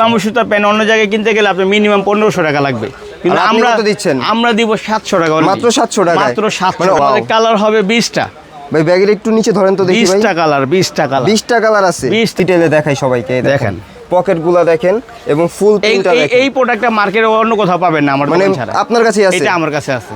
Bamboo সুতার pant অন্য জায়গায় কিনতে গেলে আপনার মিনিমাম পনেরোশো টাকা লাগবে। কিন্তু আমরা দিচ্ছেন? আমরা দিব সাতশো টাকা মাত্র 700 টাকায়? মাত্র সাতশো। মানে আমাদের কালার হবে বিশটা। ভাই ব্যাগের একটু নিচে ধরেন তো দেখি ভাই। কালার বিশটা কালার বিশটা কালার আছে। 20 ডিটেলে দেখাই সবাইকে দেখেন। পকেটগুলা দেখেন এবং ফুল এই প্রিন্টটা দেখেন। এই প্রোডাক্টটা মার্কেটে অন্য কোথাও পাবেন না আমার মানে আপনার কাছেই আছে। এটা আমার কাছে আছে।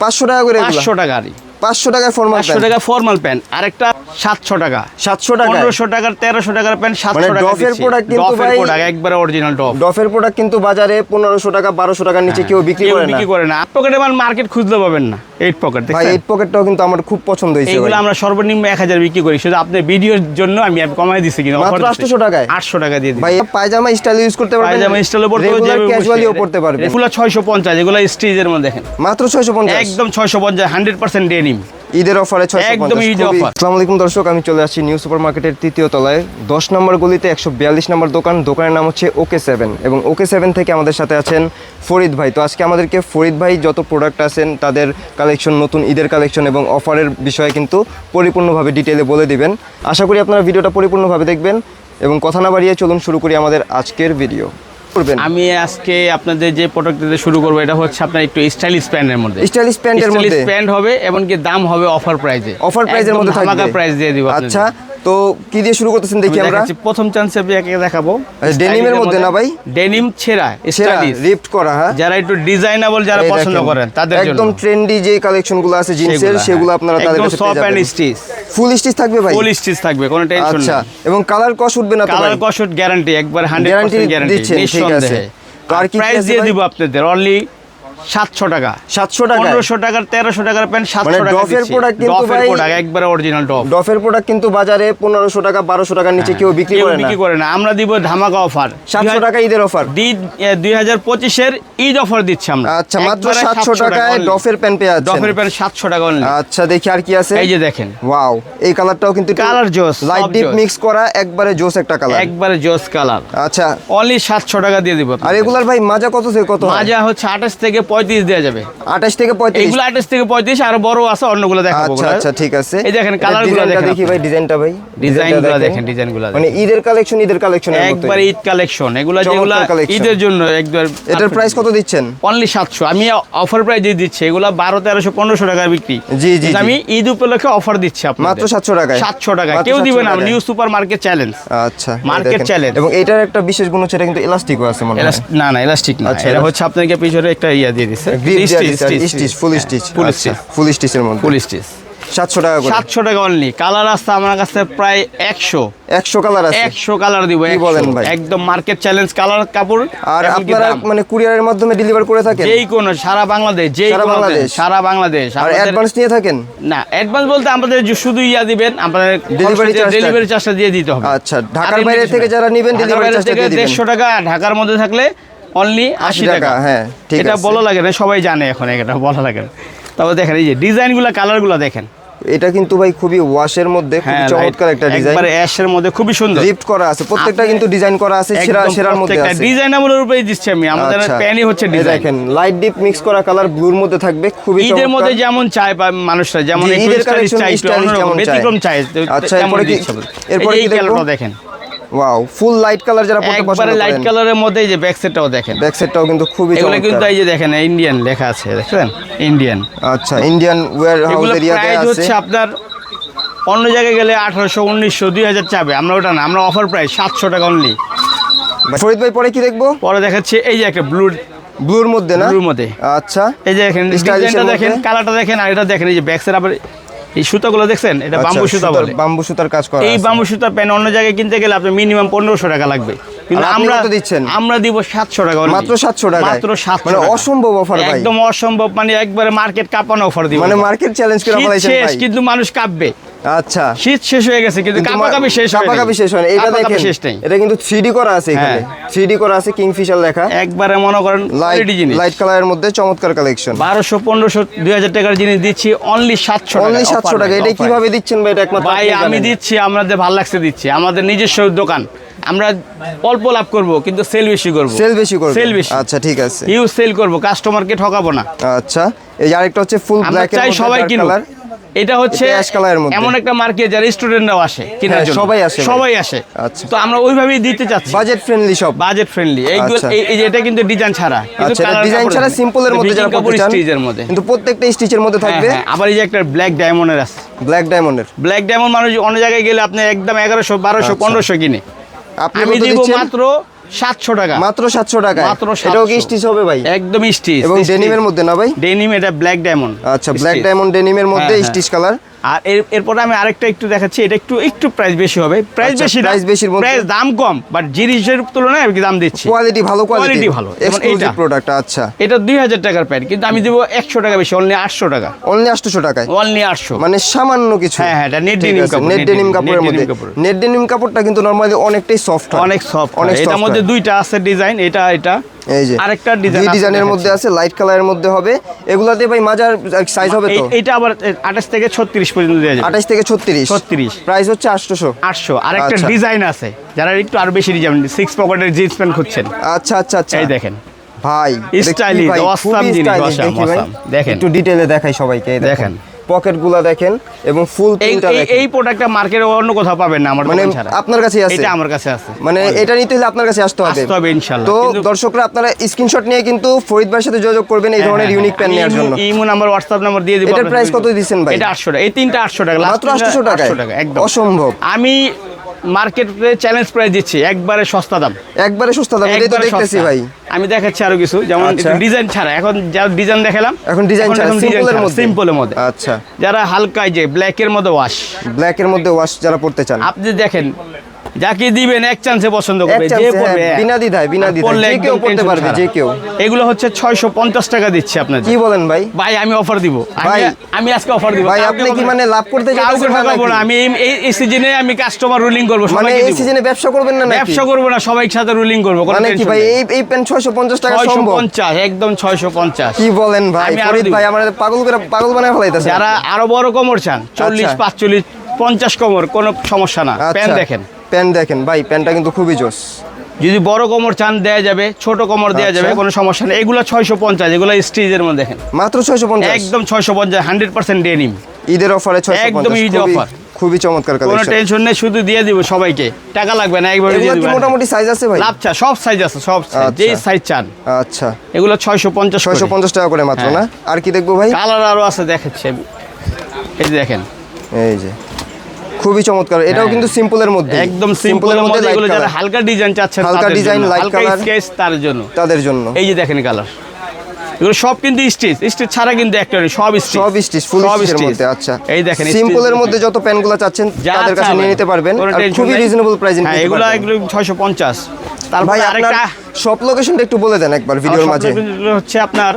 পাঁচশো টাকা করে এগুলা। পাঁচশো টাকারই পাঁচশো টাকায় ফর্মাল পাঁচশো টাকা ফর্মাল প্যান্ট আরেকটা সাতশো টাকা। সাতশো টাকা পনেরোশো টাকার তেরোশো টাকার প্যান্ট সাতশো মানে টাকা ডফের প্রোডাক্ট কিন্তু ডফের ভাই- প্রোডাক্ট একবারে অরিজিনাল ডফ ডফের প্রোডাক্ট কিন্তু বাজারে পনেরোশো টাকা বারোশো টাকার নিচে কেউ বিক্রি করে না। বিক্রি করে না। মাল মার্কেট খুঁজতে পাবেন না। এইট পকেট ভাই এইট পকেটটাও কিন্তু আমার খুব পছন্দ হয়েছে এগুলো আমরা সর্বনিম্ন এক হাজার বিক্রি করি। শুধু আপনার ভিডিওর জন্য আমি কমাই দিচ্ছি কিন্তু মাত্র 800 টাকায়? আটশো টাকা দিয়ে দিই ভাই পায়জামা স্টাইল ইউজ করতে পারবেন? পায়জামা স্টাইলও পড়তে রেগুলার ক্যাজুয়ালিও পড়তে পারবেন। এগুলো ছয়শো পঞ্চাশ এগুলো স্টিজের মধ্যে দেখেন। মাত্র ছয়শো পঞ্চাশ? একদম ছয়শো পঞ্চাশ হান্ড্রেড পার্সেন্ট ডেনিম ঈদের অফারে একদম ঈদের। আসসালামু আলাইকুম দর্শক আমি চলে আসছি নিউ সুপার মার্কেটের তৃতীয় তলায়। দশ নম্বর গলিতে একশো বিয়াল্লিশ নম্বর দোকান দোকানের নাম হচ্ছে ওকে সেভেন। এবং ওকে সেভেন থেকে আমাদের সাথে আছেন ফরিদ ভাই। তো আজকে আমাদেরকে ফরিদ ভাই যত প্রোডাক্ট আছেন তাদের কালেকশন নতুন ঈদের কালেকশন এবং অফারের বিষয়ে কিন্তু পরিপূর্ণভাবে ডিটেলে বলে দিবেন। আশা করি আপনারা ভিডিওটা পরিপূর্ণভাবে দেখবেন। এবং কথা না বাড়িয়ে চলুন শুরু করি আমাদের আজকের ভিডিও করবেন? আমি আজকে আপনাদের যে প্রোডাক্ট দিতে শুরু করব এটা হচ্ছে আপনার একটু স্টাইলিশ প্যান্টের মধ্যে। স্টাইলিশ প্যান্টের মধ্যে? প্যান্ট হবে এমনকি দাম হবে অফার প্রাইজে অফার প্রাইসের মধ্যে থাকবে? প্রাইস দিয়ে দিব আচ্ছা তো কি দিয়ে শুরু করতেছেন দেখি আমরা? প্রথম চান্সে আপনাকে দেখাবো। আচ্ছা, denim এর মধ্যে না ভাই? ডেনিম ছেঁড়া সেরা রিফট করা হ্যাঁ? যারা একটু ডিজাইনেবল যারা পছন্দ করেন তাদের জন্য। একদম ট্রেন্ডি যে কালেকশনগুলো আছে জিন্সের সেগুলো আপনারা তাদের কাছে পেয়ে যাবেন। স্টিচ ফুল স্টিচ থাকবে ভাই? ফুল স্টিচ থাকবে কোনো টেনশন আচ্ছা এবং কালার কস উঠবে না তো ভাই? কালার কশট গ্যারান্টি একবার Guarantee 100% গ্যারান্টি দিচ্ছেন, ঠিক আছে। আর কি প্রাইস দিয়ে দিব আপনাদের অনলি 700 টাকা। 700 টাকা 1500 টাকার 1300 টাকার প্যান্ট 700 মানে টাকা ডফের product কিন্তু ডফের প্রোডাক্ট একবারে অরিজিনাল ডফ। ডফের প্রোডাক্ট কিন্তু বাজারে পনেরোশো টাকা বারোশো টাকার নিচে কেউ বিক্রি করে না। বিক্রি করে না। আমরা দিব ধামাকা অফার সাতশো টাকা ঈদের অফার দুই হাজার পঁচিশের ঈদ অফার দিচ্ছি আমরা। আচ্ছা মাত্র সাতশো 700 টাকায় ডফের প্যান্ট পেয়ে যাচ্ছেন। ডফের প্যান্ট সাতশো টাকা only। আচ্ছা দেখি আর কি আছে। এই যে দেখেন। ওয়াও এই কালারটাও কিন্তু Colour জোস, লাইট ডিপ মিক্স করা একবারে জোস একটা কালার একবারে জোস কালার আচ্ছা। অনলি সাতশো টাকা দিয়ে দিব আর এগুলার ভাই মাজা কত থেকে কত হয়? মাজা হচ্ছে আঠাশ থেকে পঁয়ত্রিশ দেওয়া যাবে। আঠাশ থেকে পঁয়ত্রিশ। এইগুলো আঠাশ থেকে পঁয়ত্রিশ আর বড় আছে অন্যগুলো দেখাবো আচ্ছা আচ্ছা ঠিক আছে। এই দেখেন এটা কালারগুলো দেখেন। দেখি ভাই ডিজাইনটা ভাই। ডিজাইনগুলো দেখেন। ডিজাইনগুলো মানে ঈদের কালেকশন ঈদের কালেকশন একবার ঈদ কালেকশন এগুলো যেগুলো ঈদের জন্য একবার এটার প্রাইস কত দিচ্ছেন? অনলি সাতশো। আমি অফার প্রাইস দিয়ে দিচ্ছি এগুলো বারো তেরোশো পনেরোশো টাকা বিক্রি। জি, জি, আমি ঈদ উপলক্ষে অফার দিচ্ছি আপনাদের। মাত্র 700 টাকায়? সাতশো টাকা কেউ দিবে না নিউ সুপার মার্কেট চ্যালেঞ্জ আচ্ছা মার্কেট challenge। এবং এটার একটা বিশেষ গুণ হচ্ছে এটা কিন্তু ইলাস্টিকও আছে মনে হয়। না না ইলাস্টিক না। আচ্ছা, এটা এটা- হচ্ছে আপনাকে পিছনে একটা ইয়া দিয়ে দিচ্ছে stitch full stitch full stitch full স্টিচের মধ্যে। ফুল স্টিচ সাতশো টাকা করে। সাতশো টাকা অনলি কালার আমার কাছে প্রায় একশো। একশো কালার আছে। একশো কালার দিব কি বলেন ভাই? একদম মার্কেট চ্যালেঞ্জ কালার কাপড় আর আপনারা মানে কুরিয়ারের মাধ্যমে ডেলিভার করে থাকেন? যেই কোনো সারা বাংলাদেশ যেই সারা বাংলাদেশ? সারা বাংলাদেশ। আর অ্যাডভান্স নিয়ে থাকেন? না অ্যাডভান্স বলতে আমাদের শুধু ইয়া দিবেন আপনাদের টা- ডেলিভারি চার্জটা দিয়ে দিতে হবে। আচ্ছা, ঢাকার বাইরে থেকে যারা নিবেন, ঢাকার delivery বাইরে charge টা থেকে দিয়ে দিবেন। দেড়শো টাকা ঢাকার মধ্যে থাকলে অনলি আশি টাকা, হ্যাঁ, ঠিক এটা। বলা লাগে না সবাই জানে এখন এটা বলা লাগে না তারপর দেখেন এই যে ডিজাইনগুলো কালারগুলো দেখেন এটা কিন্তু ভাই খুবই ওয়াশের মধ্যে খুবই হ্যাঁ চমৎকার একটা ডিজাইন একবারে অ্যাশের মধ্যে খুবই সুন্দর লিফট করা আছে প্রত্যেকটা কিন্তু ডিজাইন করা আছে সেরা সেরার মধ্যে আছে ডিজাইনাবলের উপরেই দিচ্ছি আমি আমাদের আচ্ছা। প্যানই হচ্ছে ডিজাইন দেখেন লাইট ডিপ মিক্স করা কালার ব্লুর মধ্যে থাকবে খুবই ঈদের চমৎকার। মধ্যে যেমন চায় বা মানুষরা যেমন একটু ঈদের যেমন চায়। ব্যতিক্রম চায় আচ্ছা, এরপরে কি- এরপরে কি? দেখেন ওয়াও ফুল লাইট কালার যারা পড়তে পছন্দ একবারে লাইট কালারের মধ্যে এই যে ব্যাক সেটটাও দেখেন। ব্যাক সাইডটাও কিন্তু খুবই এগুলো কিন্তু এই যে দেখেন ইন্ডিয়ান লেখা আছে দেখছেন? ইন্ডিয়ান আচ্ছা ইন্ডিয়ান ওয়্যার হাউস এগুলো প্রাইস আছে। হচ্ছে আপনার অন্য জায়গায় গেলে আঠারোশো উনিশশো দুই হাজার চাবে। আমরা ওটা না আমরা অফার প্রাইস সাতশো টাকা অনলি ফরিদ ভাই পরে কি দেখব? পরে দেখাচ্ছে এই যে একটা ব্লু ব্লুর মধ্যে না? ব্লুর মধ্যে। আচ্ছা। এই যে দেখেন ডিজাইনটা দেখেন কালারটা দেখেন আর এটা দেখেন এই যে ব্যাক সাইড আবার এই সুতাগুলো দেখছেন? এটা আচ্ছা, বাম্বু সুতা বলে। বাম্বু সুতার কাজ করা এই বাম্বু সুতার প্যান্ট অন্য জায়গায় কিনতে গেলে আপনার মিনিমাম পনেরোশো টাকা লাগবে। কিন্তু আমরা তো দিচ্ছেন? আমরা দিব সাতশো টাকা only। মাত্র 700 টাকা মাত্র সাতশো মানে অসম্ভব অফার ভাই। একদম অসম্ভব মানে একবারে মার্কেট কাঁপানো অফার দিব। মানে মার্কেট চ্যালেঞ্জ করে ফেলাইছেন ভাই। কিন্তু মানুষ কাঁপবে। আচ্ছা। শীত শেষ হয়ে গেছে কিন্তু কাঁপাকাপি শেষ হয় কাঁপাকাপি শেষ হয় এটা দেখেন শেষ নেই। এটা কিন্তু 3D করা আছে এখানে। হ্যাঁ। 3D করা আছে কিংফিশার লেখা। একবারে মনে করেন লাইট জিনিস। লাইট কালারের মধ্যে চমৎকার কালেকশন বারোশো পনেরোশো দুই হাজার টাকার জিনিস দিচ্ছি অনলি সাতশো অনলি 700 টাকা। এটা কীভাবে দিচ্ছেন ভাই? এটা একমাত্র ভাই আমি। দিচ্ছি আমাদের ভালো লাগছে দিচ্ছি। আমাদের নিজস্ব দোকান। আমরা অল্প লাভ করব কিন্তু সেল বেশি করব। সেল বেশি করবে। সেল বেশি। আচ্ছা ঠিক আছে। ইউজ সেল করব কাস্টমারকে ঠকাবো না। আচ্ছা। এই আরেকটা হচ্ছে ফুল ব্ল্যাক এর চাই সবাই কিনুক। এটা হচ্ছে। এমন একটা মার্কেট যারা স্টুডেন্টরাও আসে কেনার হ্যাঁ, জন্য। সবাই আসে সবাই আসে। আচ্ছা। তো আমরা ওইভাবেই দিতে চাচ্ছি। বাজেট ফ্রেন্ডলি সব। বাজেট ফ্রেন্ডলি এইগুলো আচ্ছা। এই- এই যে এটা কিন্তু ডিজাইন ছাড়া কিন্তু আচ্ছা ডিজাইন ছাড়া আছে। সিম্পলের মধ্যে যারা পড়তে চান স্টিচের মধ্যে। কিন্তু প্রত্যেকটা স্টিচের মধ্যে হ্যাঁ, থাকবে? হ্যাঁ, আবার এই যে একটা ব্ল্যাক ডায়মন্ডের আছে। ব্ল্যাক ডায়মন্ডের ব্ল্যাক ডায়মন্ড মানুষ অন্য জায়গায় গেলে আপনি একদম এগারোশো বারোশো আচ্ছা। পনেরোশো কিনে। আপনি আমি দিব মাত্র সাতশো টাকা। মাত্র 700 টাকা। মাত্র এটাও কি স্টিচ হবে ভাই? একদম স্টিচ। এবং ডেনিমের মধ্যে না ভাই? ডেনিম এটা ব্ল্যাক ডায়মন্ড আচ্ছা ব্ল্যাক ডায়মন্ড ডেনিমের মধ্যে হ্যাঁ, হ্যাঁ। স্টিচ কালার আর এর এরপরে আমি আরেকটা একটু দেখাচ্ছি এটা একটু একটু প্রাইস বেশি হবে। প্রাইস আচ্ছা, বেশি প্রাইস মধ্যে- প্রাইস দাম কম বাট জিনিসের তুলনায় আমি দাম দিচ্ছি। কোয়ালিটি ভালো কোয়ালিটি ভালো। এক্সক্লুসিভ এইটা। প্রোডাক্ট আচ্ছা। এটা দুই হাজার টাকার প্যান্ট কিন্তু আমি দেবো একশো টাকা বেশি অনলি আটশো টাকা। অনলি 800 টাকায়? অনলি আটশো। মানে সামান্য কিছু। হ্যাঁ, হ্যাঁ, এটা net denim কাপড়, নেট ডেনিম কাপড়ের মধ্যে। নেট ডেনিম কাপড়টা কিন্তু নরমালি অনেকটাই সফট অনেক সফট অনেক এটার মধ্যে দুইটা আছে ডিজাইন এটা এটা। এই যে আরেকটা ডিজাইন ডিজাইনের মধ্যে আছে লাইট কালারের মধ্যে হবে। এগুলাতে ভাই মাজার সাইজ হবে তো? এটা আবার আঠাশ থেকে ছত্রিশ পর্যন্ত দেওয়া যাবে। 28 থেকে 36 36 প্রাইস হচ্ছে 800 আটশো। আর একটা আচ্ছা। ডিজাইন আছে। যারা একটু আরও বেশি ডিজাইন সিক্স পকেটের জিন্স প্যান্ট খুঁজছেন। আচ্ছা আচ্ছা আচ্ছা। এই দেখেন। ভাই awesome খুবই জিনিস। দেখেন। একটু ডিটেইলে দেখাই সবাইকে দেখেন। পকেটগুলা দেখেন এবং ফুল প্রিন্টটা দেখেন। এই প্রোডাক্টটা মার্কেটে অন্য কোথাও পাবেন না আমার মানে আপনার কাছে আছে? এটা আমার কাছে আছে। মানে এটা নিতে হলে আপনার কাছে আসতে হবে। আসতে হবে ইনশাআল্লাহ। তো দর্শকরা আপনারা স্ক্রিনশট নিয়ে কিন্তু ফরিদ ভাইয়ের সাথে যোগাযোগ করবেন এই ধরনের হ্যাঁ, ইউনিক প্যান নেওয়ার জন্য। ইমো নাম্বার হোয়াটসঅ্যাপ নাম্বার দিয়ে দিব এটার প্রাইস কত দিচ্ছেন ভাই? এটা 800 টাকা। এই তিনটা 800 টাকা। মাত্র তিনটা 800 টাকায়? 800 টাকা একদম। অসম্ভব। আমি মার্কেটে চ্যালেঞ্জ প্রাইস দিচ্ছি। একবারে সস্তা দাম। একবারে সস্তা দাম এটাই তো দেখতেছি ভাই। আমি দেখাচ্ছি আরও কিছু যেমন আচ্ছা। ডিজাইন ছাড়া। এখন যা ডিজাইন দেখালাম এখন ডিজাইন ছাড়া সিম্পলের মধ্যে। সিম্পলের মধ্যে। আচ্ছা। যারা হালকা যে ব্ল্যাক ব্ল্যাকের মধ্যে ওয়াশ ব্ল্যাক এর মধ্যে ওয়াশ যারা পড়তে চান। আপনি দেখেন যাকে দিবেন এক চান্সে পছন্দ করবে যে পড়বে হ্যাঁ, বিনা দ্বিধায়, বিনা দ্বিধায়। যে কেউ পড়তে পারবে, যে কেউ। এগুলো হচ্ছে ছয়শো পঞ্চাশ টাকা দিচ্ছি আপনাদের। কি বলেন ভাই? ভাই আমি অফার দিব। ভাই, আমি আজকে অফার দিব। ভাই, আপনি কি মানে লাভ করতে যেতেছেন না? আমি এই- সিজনে আমি কাস্টমার রুলিং করব মানে এই সিজনে ব্যবসা করবেন না নাকি? ব্যবসা করব না সবাই সাথে রুলিং করব মানে কি ভাই এই এই পেন 650 টাকা ছয়শো সম্ভব? পঞ্চাশ একদম ছয়শো পঞ্চাশ। কি বলেন ভাই ফরিদ ভাই আমাদের পাগল করে পাগল বানায় ফেলাইতেছে যারা আরও বড় কোমর চান চল্লিশ আচ্ছা। পাঁচচল্লিশ পঞ্চাশ কোমর কোনো সমস্যা না। প্যান দেখেন। প্যান দেখেন ভাই প্যানটা কিন্তু খুবই জোস। যদি বড় কোমর চান দেয়া যাবে ছোট কোমর দেয়া যাবে আচ্ছা। কোনো সমস্যা নেই। এগুলো ছয়শো পঞ্চাশ এগুলো স্টিজের মধ্যে দেখেন। মাত্র 650 একদম ছয়শো পঞ্চাশ হান্ড্রেড পার্সেন্ট ডেনিম ঈদের অফারে 650 একদম ঈদের অফার খুবই চমৎকার কোনো টেনশন নেই শুধু দিয়ে দিব সবাইকে। টাকা লাগবে না একবারে দিয়ে দিব মোটামুটি সাইজ আছে ভাই? লাভ চা সব সাইজ আছে সব সাইজ আচ্ছা। যেই সাইজ চান। আচ্ছা। এগুলো ছয়শো পঞ্চাশ 650 টাকা করে মাত্র হ্যাঁ। না? আর কি দেখব ভাই? কালার আরও আছে দেখাচ্ছি। এই যে দেখেন। এই যে। খুবই চমৎকার। এটাও হ্যাঁ। কিন্তু সিম্পলের মধ্যে একদম সিম্পলের মধ্যে এগুলো যারা হালকা ডিজাইন চাচ্ছেন হালকা light হালকা color। স্কেচ তার জন্য। তাদের জন্য। এই যে দেখেন কালার এগুলো সব কিন্তু স্টিচ স্টিচ ছাড়া কিন্তু একটা নেই, সব স্টিচ সব স্টিচ ফুল স্টিচের মধ্যে আচ্ছা। এই দেখেন সিম্পলের মধ্যে যত প্যানগুলো চাচ্ছেন তাদের কাছে নিয়ে নিতে পারবেন। আর খুবই রিজনেবল প্রাইসে হ্যাঁ নিতে এগুলো পারবেন। এগুলো ছয়শো পঞ্চাশ। তারপরে ভাই আপনার আরেকটা শপ লোকেশনটা একটু বলে দেন একবার ভিডিওর মাঝে। হচ্ছে আপনার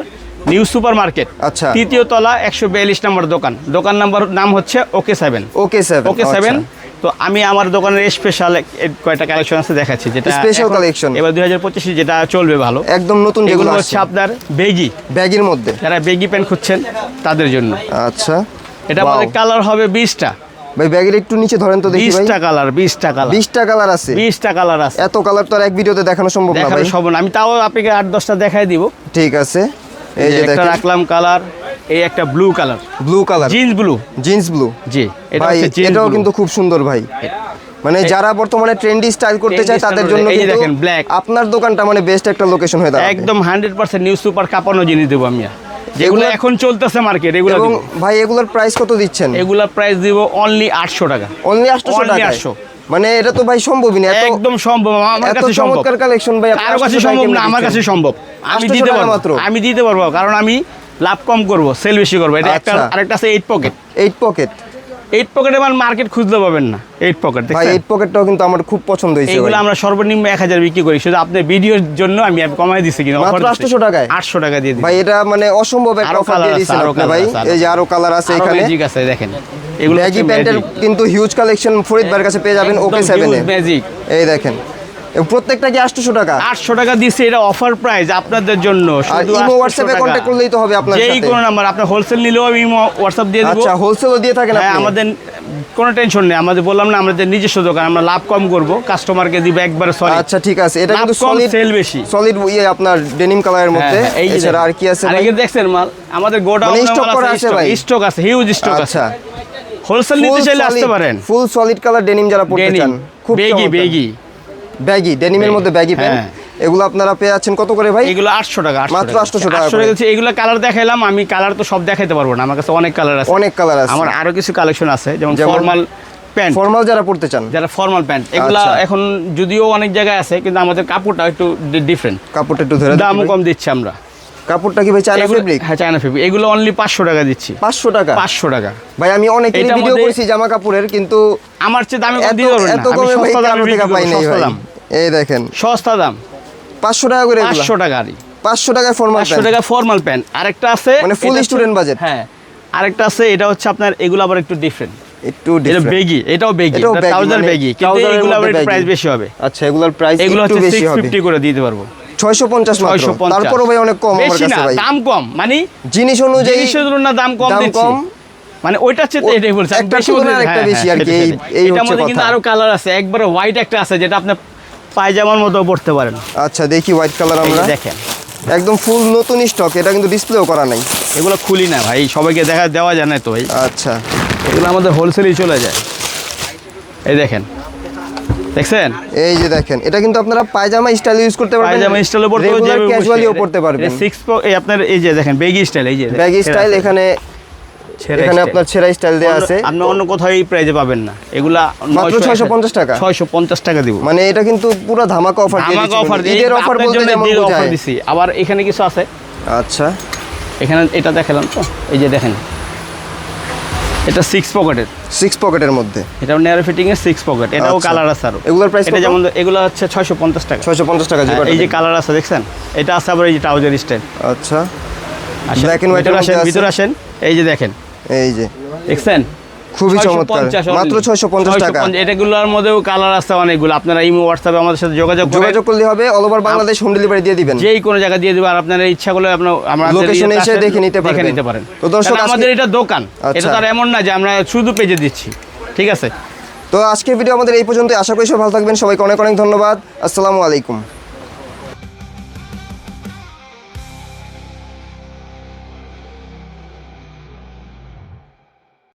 নিউ সুপার মার্কেট আচ্ছা। তৃতীয় তলা একশো বিয়াল্লিশ নম্বর দোকান। দোকান নাম্বার নাম হচ্ছে okay seven. Okay seven okay seven. তো আমি আমার দোকানের স্পেশাল কয়টা কালেকশন আছে দেখাচ্ছি যেটা স্পেশাল কালেকশন এবার দুই হাজার পঁচিশে যেটা চলবে ভালো। একদম নতুন যেগুলো হচ্ছে আপনার বেগি ব্যাগের মধ্যে। যারা বেগি প্যান্ট খুঁজছেন তাদের জন্য। আচ্ছা। এটা। আমাদের কালার হবে বিশটা। ভাই ব্যাগের একটু নিচে ধরেন তো দেখি ভাই। কালার বিশটা কালার বিশটা কালার আছে। বিশটা কালার আছে। এত কালার তো আর এক ভিডিওতে দেখানো সম্ভব না ভাই। সব না। আমি তাও আপনাকে আট দশটা দেখাই দিব। ঠিক আছে। এই যে একটা রাখলাম কালার এই একটা blue colour. Blue colour jeans blue jeans blue জি এটা হচ্ছে এটাও কিন্তু খুব সুন্দর ভাই। মানে যারা বর্তমানে ট্রেন্ডি স্টাইল করতে চায় তাদের জন্য এই দেখেন, black। আপনার দোকানটা মানে বেস্ট একটা লোকেশন হয়ে দাঁড়াবে। একদম হান্ড্রেড পার্সেন্ট নিউজ সুপার কাঁপানো জিনিস দেবো আমি। যেগুলো এখন চলতেছে মার্কেট এগুলো এবং ভাই এগুলোর প্রাইস কত দিচ্ছেন? এগুলা প্রাইস দিব অনলি আটশো টাকা। অনলি 800 টাকা 800 মানে এটা তো ভাই সম্ভবই না। একদম সম্ভব আমার কাছে সম্ভব। কালেকশন ভাই আপনি কারও কাছে সম্ভব না আমার কাছে সম্ভব। আমি দিতে পারব। মাত্র? আমি দিতে পারব কারণ আমি লাভ কম করব সেল বেশি করব। এটা একটা আচ্ছা। আরেকটা আছে eight pocket eight pocket eight পকেটে মার্কেট খুঁজতে পাবেন না। এইট পকেট ভাই এইট পকেটটাও কিন্তু আমার খুব পছন্দ হয়েছে এইগুলো ভাই। আমরা সর্বনিম্ন এক হাজার বিক্রি করি। শুধু আপনার ভিডিওর জন্য আমি কমাই দিচ্ছি কিনা মাত্র 800 টাকায়? আটশো টাকা দিয়ে ভাই এটা মানে অসম্ভব একটা অফার দিয়ে দিয়েছেন আপনি ভাই। এই যে আরও কালার আছে এখানে। ম্যাজিক আছে দেখেন। এগুলো ব্যাগি প্যান্টের কিন্তু হিউজ কালেকশন ফরিদ ভাইয়ের কাছে পেয়ে যাবেন ওকে সেভেনে ম্যাজিক এই দেখেন। প্রত্যেকটা কি আটশোশো টাকা? আটশো টাকা দিচ্ছে এটা অফার প্রাইস আপনাদের জন্য। শুধু ইমো 800 করলেই তো হবে আপনার যেই কোনো নাম্বার আপনার হোলসেল নিলেও আমি ইমো দিয়ে দেবো। আচ্ছা হোলসেলও দিয়ে থাকেন হ্যাঁ আপনি? আমাদের কোনো টেনশন নেই আমাদের বললাম না আমাদের নিজস্ব দোকান আমরা লাভ কম করব কাস্টমারকে দিব একবারে সরি আচ্ছা ঠিক আছে এটা কিন্তু সলিড সেল বেশি। সলিড ইয়ে আপনার ডেনিম কালারের মধ্যে। হ্যাঁ, এই যে আর কি আছে? এখানে দেখছেন মাল আমাদের গোডাউন মানে stock করা আছে ভাই? স্টক আছে হিউজ স্টক আছে। আচ্ছা হোলসেল নিতে চাইলে আসতে পারেন। ফুল সলিড কালার ডেনিম যারা পড়তে চান খুব বেগি বেগি ব্যাগি ডেনিমের মধ্যে ব্যাগি প্যান্ট। হ্যাঁ। এগুলো আপনারা পেয়ে যাচ্ছেন কত করে ভাই? এগুলো আটশো টাকা মাত্র 800 টাকা আটশো করে। টাকা এগুলো কালার দেখাইলাম আমি কালার তো সব দেখাইতে পারব না আমার কাছে অনেক কালার আছে। অনেক কালার আছে। আমার আরও কিছু কালেকশন আছে যেমন যেমন? ফর্মাল প্যান্ট ফর্মাল যারা পড়তে চান। যারা ফর্মাল প্যান্ট এগুলা আচ্ছা। এখন যদিও অনেক জায়গায় আছে কিন্তু আমাদের কাপড়টা একটু ডিফারেন্ট কাপড়টা একটু ধরে দামও কম দিচ্ছি আমরা। কাপড়টা কি ভাই চায়না ফেব্রিক হ্যাঁ চায়না ফেব্রিক এগুলো অনলি পাঁচশো টাকা দিচ্ছি। পাঁচশো টাকা? পাঁচশো টাকা। ভাই আমি অনেক ভিডিও করছি জামা কাপড়ের কিন্তু আমার চেয়ে দামে কম দিতে পারবেন না। এত আমি কমে ভাই সস্তা দামে বিক্রি টাকা পাই নাই সস্তা ভাই? দাম। এই দেখেন। সস্তা দাম। পাঁচশো টাকা করে এগুলা। পাঁচশো টাকারই পাঁচশো টাকায় ফর্মাল পাঁচশো টাকা ফর্মাল প্যান্ট আরেকটা আছে মানে এটা হচ্ছে- student হ্যাঁ। আরেকটা আছে এটা হচ্ছে আপনার এগুলো আবার একটু ডিফারেন্ট একটু এটা বেগি এটাও বেগি ট্রাউজার বেগি কিন্তু এগুলো আবার প্রাইস বেশি হবে। আচ্ছা এগুলোর প্রাইস এগুলো একটু হচ্ছে বেশি হবে। ফিফটি করে দিতে পারব। মাত্র। তারপরও ভাই অনেক কম আমার কাছে ভাই। দাম কম। মানে জিনিস অনুযায়ী জিনিসের তুলনায় দাম কম দাম কম। মানে চেয়ে এটাই বলছি বেশি হ্যাঁ, হ্যাঁ, আর কি, এই- সেটাই। এই এটার হচ্ছে মধ্যে কিন্তু আরও কালার আছে। একবারে হোয়াইট একটা আছে যেটা আপনি পায়জামার মতো পড়তে পারেন। আচ্ছা দেখি হোয়াইট কালার আমরা। দেখেন। একদম ফুল নতুন স্টক এটা কিন্তু ডিসপ্লেও করা নাই। এগুলো খুলি না ভাই সবাইকে দেখা দেওয়া যায় না তো ভাই। আচ্ছা। এগুলো আমাদের হোলসেলেই চলে যায়। এই দেখেন। দেখছেন? এই যে দেখেন এটা কিন্তু আপনারা পায়জামা স্টাইল ইউজ করতে পারবেন পায়জামা স্টাইলে পড়তে রেগুলার ক্যাজুয়ালিও পড়তে পারবেন। সিক্স এই আপনার এই যে দেখেন বেগি স্টাইল এই যে ব্যাগি স্টাইল এখানে এখানে আপনার ছেঁড়া স্টাইল দেওয়া আছে। আপনি অন্য কোথাও এই প্রাইজে পাবেন না। এগুলা মাত্র 650 টাকা? ছয়শো পঞ্চাশ টাকা দিব। মানে এটা কিন্তু পুরো ধামাকা অফার দিয়ে দিচ্ছি অফার বন্ধু। ঈদের অফার বলতে যেমন বোঝায়। দিছি। আবার এখানে কিছু আছে? আচ্ছা। এখানে এটা দেখালাম তো। এই যে দেখেন এটা সিক্স পকেটের সিক্স পকেটের মধ্যে? এটা নেয়ার ফিটিং এর সিক্স পকেট এটাও আচ্ছা। কালার আছে আরও। এগুলোর প্রাইস এটা যেমন এগুলো হচ্ছে ছয়শো পঞ্চাশ টাকা। ছয়শো পঞ্চাশ টাকা হ্যাঁ, এই যে কালার আছে দেখছেন? এটা আছে আবার এই যে ট্রাউজার স্টাইল আচ্ছা। ব্ল্যাক এন্ড হোয়াইট আসেন। ভিতরে আসেন এই যে দেখেন। এই যে। দেখছেন? খুবই চমৎকার। মাত্র ছয়শো পঞ্চাশ টাকা। 650 এটাগুলোর মধ্যেও কালার আছে অনেকগুলো। আপনারা ইমো হোয়াটসঅ্যাপে আমাদের সাথে যোগাযোগ যোগাযোগ করলে হবে। All over Bangladesh home delivery দিয়ে দিবেন। যেই কোনো জায়গা দিয়ে দিবে আর আপনার ইচ্ছা করলে আপনার Location ইয়েতে এসে দেখে নিতে দেখে নিতে পারেন। তো দর্শক আমাদের এটা দোকান। এটা আচ্ছা। তো এমন না যে আমরা শুধু পেজে দিচ্ছি। ঠিক আছে? তো আজকের ভিডিও আমাদের এই পর্যন্ত আশা করি সবাই ভালো থাকবেন। সবাইকে অনেক অনেক ধন্যবাদ। আসসালামু আলাইকুম।